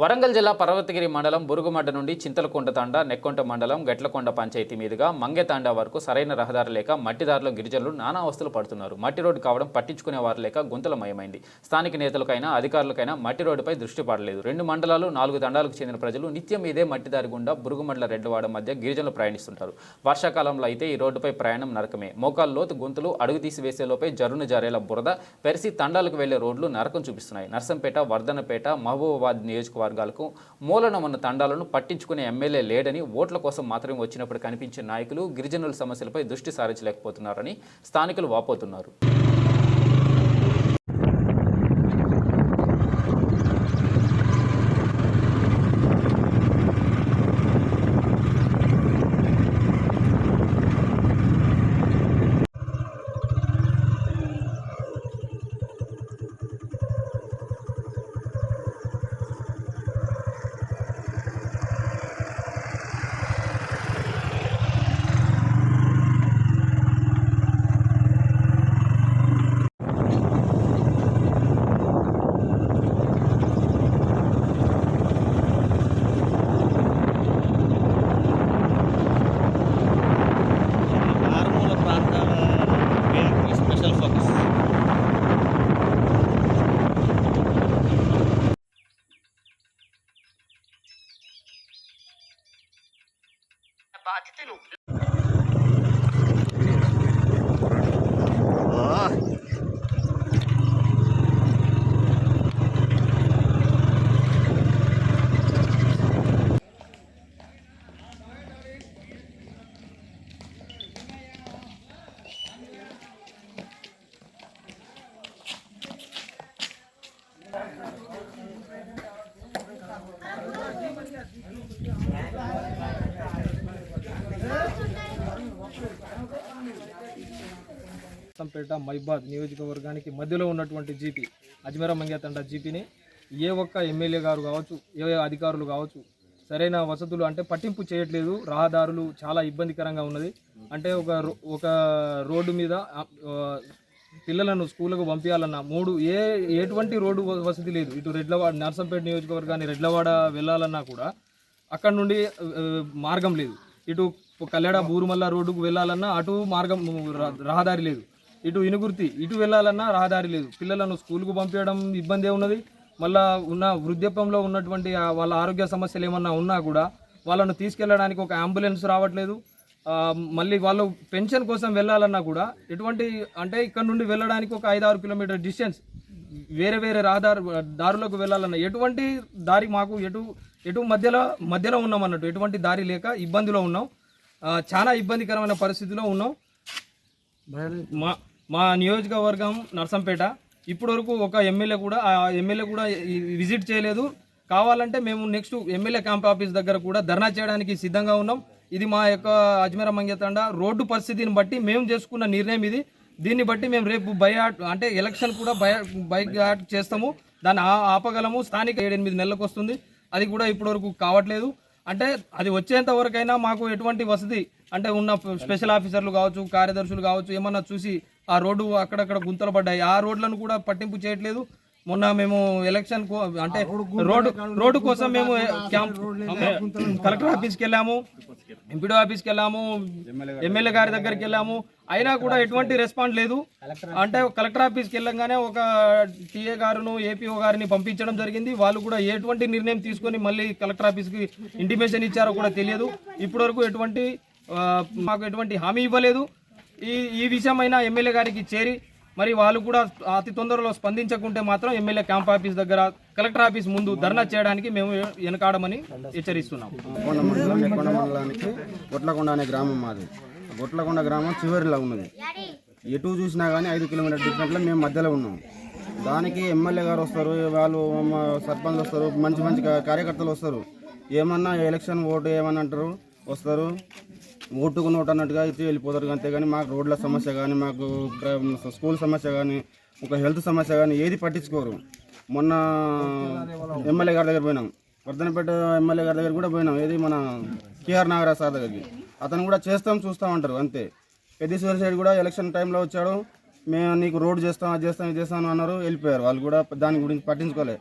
వరంగల్ జిల్లా పర్వతగిరి మండలం బురుగుమడ్డ నుండి చింతలకొండ తాండా నెక్కొంట మండలం గెట్లకొండ పంచాయతీ మీదుగా మంగెతాండా వరకు సరైన రహదారి లేక మట్టిదారులు గిరిజనులు నానా అవస్థలు పడుతున్నారు. మట్టి రోడ్డు కావడం పట్టించుకునే వారు లేక గుంతలమయమైంది. స్థానిక నేతలకైనా అధికారులకైనా మట్టి రోడ్డుపై దృష్టి పడలేదు. రెండు మండలాలు నాలుగు తండాలకు చెందిన ప్రజలు నిత్యం ఇదే మట్టిదారి గుండా బురుగుమండల రెడ్డవాడ మధ్య గిరిజనులు ప్రయాణిస్తుంటారు. వర్షాకాలంలో అయితే ఈ రోడ్డుపై ప్రయాణం నరకమే. మోకాలు లోతు గుంతలు అడుగు తీసివేసేలోపై జరును జారేలా బురద పెరిసి తండాలకు వెళ్ళే రోడ్లు నరకం చూపిస్తున్నాయి. నర్సంపేట వర్ధనపేట మహబూబాబాద్ నియోజకవర్గాలకు మూలన ఉన్న తండాలను పట్టించుకునే ఎమ్మెల్యే లేడని ఓట్ల కోసం మాత్రమే వచ్చినప్పుడు కనిపించే నాయకులు గిరిజనుల సమస్యలపై దృష్టి సారించలేకపోతున్నారని స్థానికులు వాపోతున్నారు. బాధ్యతను సంపేట మైబాద్ నియోజకవర్గానికి మధ్యలో ఉన్నటువంటి జీపీ అజ్మీరా మంగేతండ జీపీని ఏ ఒక్క ఎమ్మెల్యే గారు కావచ్చు ఏ అధికారులు కావచ్చు సరైన వసతులు అంటే పట్టింపు చేయట్లేదు. రహదారులు చాలా ఇబ్బందికరంగా ఉన్నది. అంటే ఒక రో- ఒక రోడ్డు మీద పిల్లలను స్కూళ్ళకు పంపించాలన్న మూడు ఏ ఎటువంటి రోడ్డు వసతి లేదు. ఇటు రెడ్లవాడ నర్సంపేట నియోజకవర్గాన్ని రెడ్లవాడ వెళ్ళాలన్నా కూడా అక్కడ నుండి మార్గం లేదు. ఇటు కల్లెడ బూరుమల్ల రోడ్డుకు వెళ్ళాలన్నా అటు మార్గం ర- రహదారి లేదు. ఇటు ఇనుగుర్తి ఇటు వెళ్ళాలన్నా రహదారి లేదు. పిల్లలను స్కూల్కు పంపించడం ఇబ్బంది ఉన్నది. మళ్ళా ఉన్న వృద్ధాప్యంలో ఉన్నటువంటి వాళ్ళ ఆరోగ్య సమస్యలు ఏమన్నా ఉన్నా కూడా వాళ్ళను తీసుకెళ్ళడానికి ఒక అంబులెన్స్ రావట్లేదు. మళ్ళీ వాళ్ళు పెన్షన్ కోసం వెళ్ళాలన్నా కూడా ఎటువంటి అంటే ఇక్కడ నుండి వెళ్ళడానికి ఒక ఐదు ఆరు కిలోమీటర్ డిస్టెన్స్ వేరే వేరే రహదారు దారులకు వెళ్ళాలన్న ఎటువంటి దారి మాకు ఎటు ఎటు మధ్యలో మధ్యలో ఉన్నాం అన్నట్టు. ఎటువంటి దారి లేక ఇబ్బందిలో ఉన్నాం. చాలా ఇబ్బందికరమైన పరిస్థితిలో ఉన్నాం. మా మా నియోజకవర్గం నర్సంపేట. ఇప్పటివరకు ఒక ఎమ్మెల్యే కూడా ఆ ఎమ్మెల్యే కూడా విజిట్ చేయలేదు. కావాలంటే మేము నెక్స్ట్ ఎమ్మెల్యే క్యాంప్ ఆఫీస్ దగ్గర కూడా ధర్నా చేయడానికి సిద్ధంగా ఉన్నాం. ఇది మా యొక్క అజ్మీర మంగేతండ రోడ్డు పరిస్థితిని బట్టి మేము చేసుకున్న నిర్ణయం ఇది. దీన్ని బట్టి మేము రేపు బైఆట్ అంటే ఎలక్షన్ కూడా బై బైఆట్ చేస్తాము. దాన్ని ఆ- ఆపగలము. స్థానిక ఏడెనిమిది నెలలకు వస్తుంది. అది కూడా ఇప్పటివరకు కావట్లేదు. అంటే అది వచ్చేంత వరకైనా మాకు ఎటువంటి వసతి అంటే ఉన్న స్పెషల్ ఆఫీసర్లు కావచ్చు కార్యదర్శులు కావచ్చు ఏమన్నా చూసి ఆ రోడ్డు అక్కడక్కడ గుంతలు పడ్డాయి. ఆ రోడ్లను కూడా పట్టింపు చేయట్లేదు. మొన్న మేము ఎలక్షన్ అంటే రోడ్డు రోడ్డు కోసం మేము క్యాంప్ కలెక్టర్ ఆఫీస్కి వెళ్ళాము. ఎంపీడీ ఆఫీస్కి వెళ్ళాము. ఎమ్మెల్యే గారి దగ్గరికి వెళ్ళాము. అయినా కూడా ఎటువంటి రెస్పాండ్ లేదు. అంటే కలెక్టర్ ఆఫీస్కి వెళ్ళంగానే ఒక టీఏ గారును ఏపీఓ గారిని పంపించడం జరిగింది. వాళ్ళు కూడా ఎటువంటి నిర్ణయం తీసుకొని మళ్ళీ కలెక్టర్ ఆఫీస్కి ఇంటిమేషన్ ఇచ్చారో కూడా తెలియదు. ఇప్పటివరకు ఎటువంటి మాకు ఎటువంటి హామీ ఇవ్వలేదు. ఈ ఈ విషయమైన ఎమ్మెల్యే గారికి చేరి మరి వాళ్ళు కూడా అతి తొందరలో స్పందించకుంటే మాత్రం ఎమ్మెల్యే క్యాంప్ ఆఫీస్ దగ్గర కలెక్టర్ ఆఫీస్ ముందు ధర్నా చేయడానికి మేము వెనకాడమని హెచ్చరిస్తున్నాం. గొట్లకొండ అనే గ్రామం మాది. గొట్లకొండ గ్రామం చివరిలో ఉన్నది. ఎటు చూసినా కానీ ఐదు కిలోమీటర్ డిఫరెంట్లో మేము మధ్యలో ఉన్నాం. దానికి ఎమ్మెల్యే గారు వస్తారు వాళ్ళు మా సర్పంచ్ వస్తారు మంచి మంచి కార్యకర్తలు వస్తారు. ఏమన్నా ఎలక్షన్ ఓటు ఏమని అంటారు వస్తారు. ఓటుకు నోటు అన్నట్టుగా ఇచ్చి వెళ్ళిపోతారు అంతేగాని మాకు రోడ్ల సమస్య కానీ మాకు స్కూల్ సమస్య కానీ ఒక హెల్త్ సమస్య కానీ ఏది పట్టించుకోరు. మొన్న ఎమ్మెల్యే గారి దగ్గర పోయినాం. వర్ధనపేట ఎమ్మెల్యే గారి దగ్గర కూడా పోయినాం. ఏది మన కేఆర్ నాగరాజ్ సార్ దగ్గరికి. అతను కూడా చేస్తాం చూస్తాం అంటారు అంతే. పెద్దశ్వర సైడ్ కూడా ఎలక్షన్ టైంలో వచ్చాడు. మేము నీకు రోడ్ చేస్తాం అది చేస్తాం ఇది చేస్తాం అన్నారు వెళ్ళిపోయారు. వాళ్ళు కూడా దాని గురించి పట్టించుకోలేదు